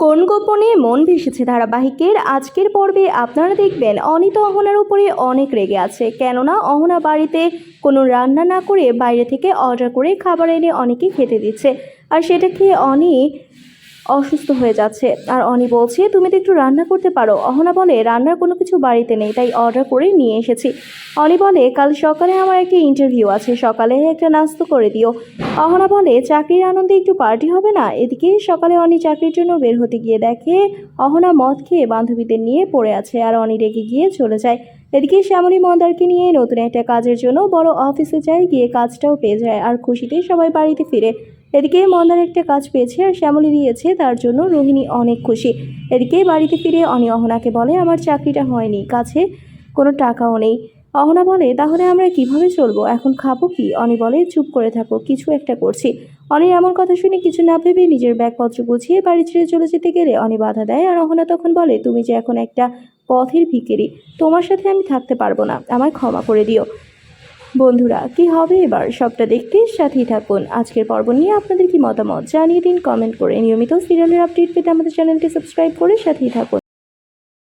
কোন গোপনে মন ভেসেছে ধারাবাহিকের? আজকের পর্বে আপনারা দেখবেন অনিত অহনার উপরে অনেক রেগে আছে। কেননা অহনা বাড়িতে কোনো রান্না না করে বাইরে থেকে অর্ডার করে খাবার এনে অনেকে খেতে দিচ্ছে। আর সেটা খেয়ে অনি অসুস্থ হয়ে যাচ্ছে। আর অনি বলছে, তুমি তো একটু রান্না করতে পারো। অহনা বলে, রান্নার কোনো কিছু বাড়িতে নেই, তাই অর্ডার করে নিয়ে এসেছি। অনি বলে, কাল সকালে আমার একটা ইন্টারভিউ আছে, সকালে একটা নাস্তা করে দিও। অহনা বলে, চাকরির আনন্দে একটু পার্টি হবে না? এদিকে সকালে অনি চাকরির জন্য বের হতে গিয়ে দেখে, অহনা মদ খেয়ে বান্ধবীদের নিয়ে পড়ে আছে আর অনি রেগে গিয়ে চলে যায়। এদিকে শ্যামলী মন্দারকে নিয়ে নতুন একটা কাজের জন্য বড় অফিসে যায়, গিয়ে কাজটাও পেয়ে যায় আর খুশিতে সবাই বাড়িতে ফিরে। এদিকে মন্দার একটা কাজ পেয়েছে আর শ্যামলী দিয়েছে, তার জন্য রোহিণী অনেক খুশি। এদিকে বাড়িতে ফিরে অনি অহনাকে বলে, আমার চাকরিটা হয়নি, কাছে কোনো টাকাও নেই। অহনা বলে, তাহলে আমরা কীভাবে চলবো? এখন খাব কি? অনি বলে, চুপ করে থাকো, কিছু একটা করছি। অনির এমন কথা শুনে কিছু না ভেবে নিজের ব্যাগপত্র গুছিয়ে বাড়ি ছেড়ে চলে যেতে গেলে অনি বাধা দেয় আর অহনা তখন বলে, তুমি যে এখন একটা পথের ভিকেরি, তোমার সাথে আমি থাকতে পারব না, আমায় ক্ষমা করে দিও। বন্ধুরা, কি হবে এবার? সবটা দেখতে সাথেই থাকুন। আজকের পর্ব নিয়ে আপনাদের কি মতামত জানিয়ে দিন কমেন্ট করে। নিয়মিত সিরিয়ালের আপডেট পেতে আমাদের চ্যানেলটি সাবস্ক্রাইব করে সাথেই থাকুন।